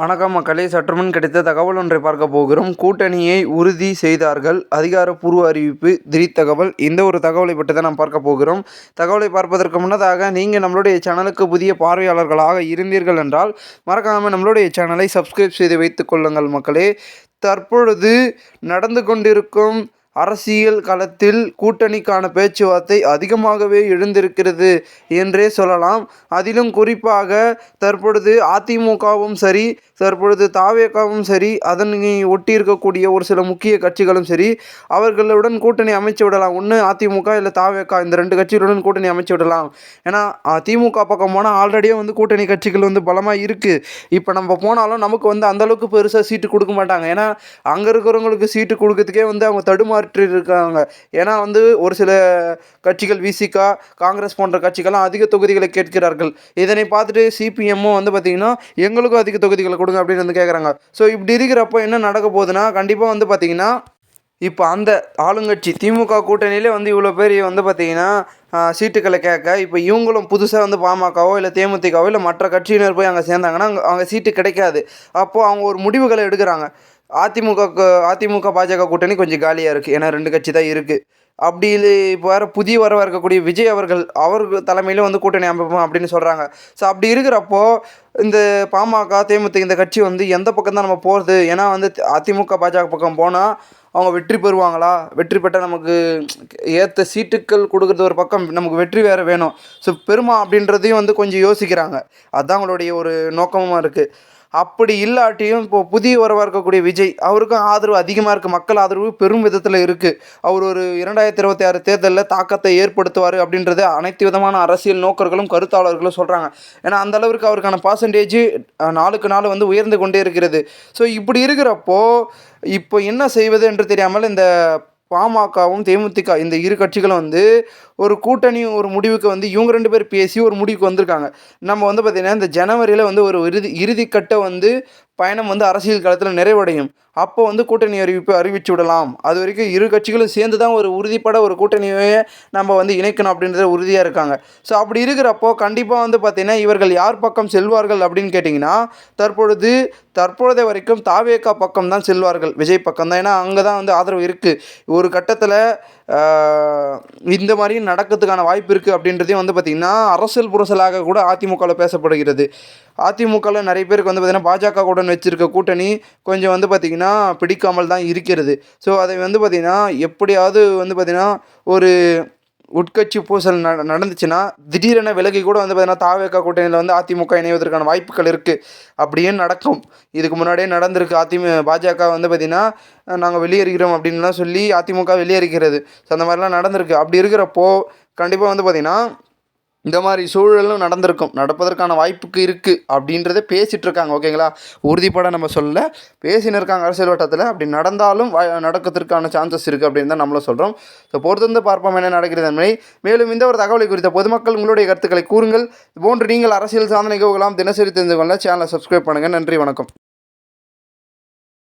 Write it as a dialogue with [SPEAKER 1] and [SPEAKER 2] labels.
[SPEAKER 1] வணக்கம் மக்களே. சற்றுமுன் கிடைத்த தகவல் ஒன்றை பார்க்க போகிறோம். கூட்டணியை உறுதி செய்தார்கள். அதிகாரப்பூர்வ அறிவிப்பு திடீர் தகவல் இந்த ஒரு தகவலை பற்றி தான் நாம் பார்க்க போகிறோம். தகவலை பார்ப்பதற்கு முன்னதாக நீங்கள் நம்மளுடைய சேனலுக்கு புதிய பார்வையாளர்களாக இருந்தீர்கள் என்றால் மறக்காமல் நம்மளுடைய சேனலை சப்ஸ்கிரைப் செய்து வைத்துக் கொள்ளுங்கள் மக்களே. தற்பொழுது நடந்து கொண்டிருக்கும் அரசியல் களத்தில் கூட்டணிக்கான பேச்சுவார்த்தை அதிகமாகவே எழுந்திருக்கிறது என்றே சொல்லலாம். அதிலும் குறிப்பாக தற்பொழுது அதிமுகவும் சரி தற்பொழுது தாவேக்காவும் சரி அதனை ஒட்டி இருக்கக்கூடிய ஒரு சில முக்கிய கட்சிகளும் சரி அவர்களுடன் கூட்டணி அமைச்சு விடலாம். ஒன்று அதிமுக இல்லை தாவேக்கா இந்த ரெண்டு கட்சிகளுடன் கூட்டணி அமைச்சு விடலாம். ஏன்னா திமுக பக்கம் போனால் ஆல்ரெடியே வந்து கூட்டணி கட்சிகள் வந்து பலமாக இருக்குது இப்போ நம்ம போனாலும் நமக்கு வந்து அந்தளவுக்கு பெருசாக சீட்டு கொடுக்க மாட்டாங்க. ஏன்னா அங்கே இருக்கிறவங்களுக்கு சீட்டு கொடுக்கறதுக்கே வந்து அவங்க தடுமாறி இருக்காங்க ஏன்னா வந்து ஒரு சில கட்சிகள் விசிகா காங்கிரஸ் போன்ற கட்சிகள்லாம் அதிக தொகுதிகளை கேட்கிறார்கள். இதனை பார்த்துட்டு சிபிஎம்மும் வந்து பார்த்திங்கன்னா எங்களுக்கும் அதிக தொகுதிகளை கொடுங்க அப்படின்னு வந்து கேட்குறாங்க ஸோ இப்படி இருக்கிறப்போ என்ன நடக்க போகுதுன்னா கண்டிப்பாக வந்து பார்த்திங்கன்னா இப்போ அந்த ஆளுங்கட்சி திமுக கூட்டணியிலே வந்து இவ்வளோ பேர் வந்து பார்த்திங்கன்னா சீட்டுக்களை கேட்க இப்போ இவங்களும் புதுசாக வந்து பாமகவோ இல்லை தேமுதிகவோ இல்லை மற்ற கட்சியினர் போய் அங்கே சேர்ந்தாங்கன்னா அங்கே அங்கே சீட்டு கிடைக்காது. அப்போது அவங்க ஒரு முடிவுகளை எடுக்கிறாங்க. அதிமுக அதிமுக பாஜக கூட்டணி கொஞ்சம் காலியாக இருக்குது ஏன்னா ரெண்டு கட்சி தான் இருக்குது அப்படி இப்போ வேறு புதிய வரவாக இருக்கக்கூடிய விஜய் அவர்கள் அவர்கள் தலைமையிலும் வந்து கூட்டணி அமைப்போம் அப்படின்னு சொல்கிறாங்க ஸோ அப்படி இருக்கிறப்போ இந்த பாமக தேமுதிக இந்த கட்சி வந்து எந்த பக்கம் தான் நம்ம போகிறது ஏன்னா வந்து அதிமுக பாஜக பக்கம் போனால் அவங்க வெற்றி பெறுவாங்களா? வெற்றி பெற்றால் நமக்கு ஏற்ற சீட்டுக்கள் கொடுக்குறது ஒரு பக்கம் நமக்கு வெற்றி வேறு வேணும். ஸோ பெருமா அப்படின்றதையும் வந்து கொஞ்சம் யோசிக்கிறாங்க. அதுதான் அவங்களுடைய ஒரு நோக்கமாக இருக்குது அப்படி இல்லாட்டியும் இப்போ புதிய உறவாக இருக்கக்கூடிய விஜய் அவருக்கும் ஆதரவு அதிகமாக இருக்குது மக்கள் ஆதரவு பெரும் விதத்தில் இருக்குது அவர் ஒரு இரண்டாயிரத்தி இருபத்தி ஆறு தேர்தலில் தாக்கத்தை ஏற்படுத்துவார் அப்படின்றது அனைத்து விதமான அரசியல் நோக்கர்களும் கருத்தாளர்களும் சொல்கிறாங்க ஏன்னா அந்த அளவுக்கு அவருக்கான பர்சன்டேஜ் நாளுக்கு நாள் வந்து உயர்ந்து கொண்டே இருக்கிறது. ஸோ இப்படி இருக்கிறப்போ இப்போ என்ன செய்வது என்று தெரியாமல் இந்த பாமகவும் தேமுதிக இந்த இரு கட்சிகளும் வந்து ஒரு கூட்டணி ஒரு முடிவுக்கு வந்து இவங்க ரெண்டு பேர் பேசி ஒரு முடிவுக்கு வந்திருக்காங்க. நம்ம வந்து பார்த்திங்கன்னா இந்த ஜனவரியில் வந்து ஒரு இறுதி இறுதிக்கட்ட வந்து பயணம் வந்து அரசியல் களத்தில் நிறைவடையும். அப்போ வந்து கூட்டணி அறிவிப்பு அறிவிச்சு விடலாம். அது வரைக்கும் இரு கட்சிகளும் சேர்ந்து தான் ஒரு உறுதிப்பட ஒரு கூட்டணியே நம்ம வந்து இணைக்கணும் அப்படின்றத உறுதியாக இருக்காங்க. ஸோ அப்படி இருக்கிறப்போ கண்டிப்பாக வந்து பார்த்திங்கன்னா இவர்கள் யார் பக்கம் செல்வார்கள் அப்படின்னு கேட்டிங்கன்னா தற்பொழுது தற்பொழுது வரைக்கும் தாவேக்கா பக்கம் தான் செல்வார்கள். விஜய் பக்கம் தான். ஏன்னா அங்கே தான் வந்து ஆதரவு இருக்குது ஒரு கட்டத்தில் இந்த மாதிரியும் நடக்கிறதுக்கான வாய்ப்பு இருக்குது அப்படின்றதையும் வந்து பார்த்திங்கன்னா அரசியல் புரசலாக கூட அதிமுகவில் பேசப்படுகிறது. அதிமுகவில் நிறைய பேருக்கு வந்து பார்த்திங்கன்னா பாஜக கூட வச்சுருக்க கூட்டணி கொஞ்சம் வந்து பார்த்திங்கன்னா பிடிக்காமல் தான் இருக்கிறது. ஸோ அதை வந்து பார்த்திங்கன்னா எப்படியாவது வந்து பார்த்திங்கன்னா ஒரு உட்கட்சி பூசல் ந நடந்துச்சுன்னா திடீரென விலகி கூட வந்து பார்த்தீங்கன்னா தாவேக்கா கூட்டணியில் வந்து அதிமுக இணைவதற்கான வாய்ப்புகள் இருக்குது அப்படியே நடக்கும். இதுக்கு முன்னாடியே நடந்திருக்கு. அதிமு பாஜக வந்து பார்த்திங்கன்னா நாங்கள் வெளியேறுகிறோம் அப்படின்லாம் சொல்லி அதிமுக வெளியேறுகிறது. ஸோ அந்த மாதிரிலாம் நடந்திருக்கு. அப்படி இருக்கிறப்போ கண்டிப்பாக வந்து பார்த்திங்கன்னா இந்த மாதிரி சூழலும் நடந்திருக்கும். நடப்பதற்கான வாய்ப்புக்கு இருக்குது அப்படின்றத பேசிகிட்டு இருக்காங்க ஓகேங்களா உறுதிப்பட நம்ம சொல்ல பேசின்னு இருக்காங்க அரசியல் வட்டத்தில் அப்படி நடந்தாலும் நடக்கிறதுக்கான சான்சஸ் இருக்குது அப்படின்னு தான் நம்மளும் சொல்கிறோம் ஸோ பொறுத்திருந்து பார்ப்போம் என்ன நடக்கிறது என்பதை. மேலும் இந்த ஒரு தகவலை குறித்த பொதுமக்கள் உங்களுடைய கருத்துக்களை கூறுங்கள். போன்று நீங்கள் அரசியல் சாதனை நிகழ்வுகளாம் தினசரி தெரிந்து கொள்ள சேனலை சப்ஸ்கிரைப் பண்ணுங்கள் நன்றி வணக்கம்.